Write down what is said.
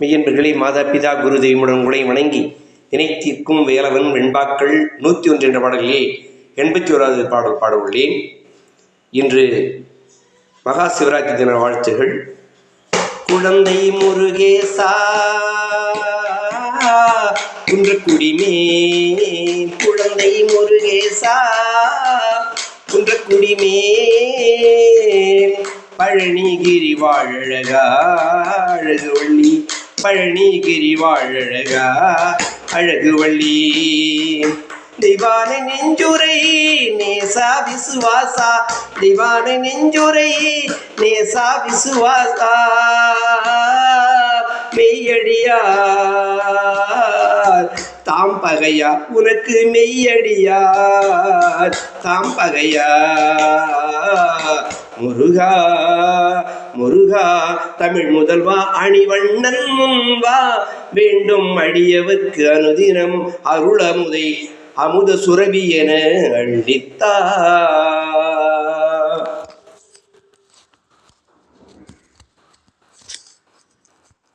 மெய்யன்பர்களே மாதா பிதா குரு தெய்வமுடன் உங்களை வணங்கி இணைத்திற்கும் வேலவன் வெண்பாக்கள் நூற்றி ஒன்று என்ற பாடல்களே எண்பத்தி ஓராவது பாடல் பாட உள்ளேன் இன்று மகா சிவராத்திரி தின வாழ்த்துகள். குழந்தை முருகேசா குன்றக்குடிமே குழந்தை முருகேசா குன்றக்குடிமே பழனிகிரி வாழழகா அழகு ஒள்ளி பழனிகிரி வாழழகா அழகு வள்ளி. திவான நெஞ்சுரை நேசா விசுவாசா. திவான நெஞ்சுரை நேசா விசுவாசா. மெய்யடியார் தாம் பகையா உனக்கு மெய்யடியார் தாம் பகையா. முருகா முருகா தமிழ் முதல்வா அணிவண்ணன் முன்வா வேண்டும் அடியவர்க்கு அனுதினம் அருளமுதை அமுத சுரபி என அள்ளித்தா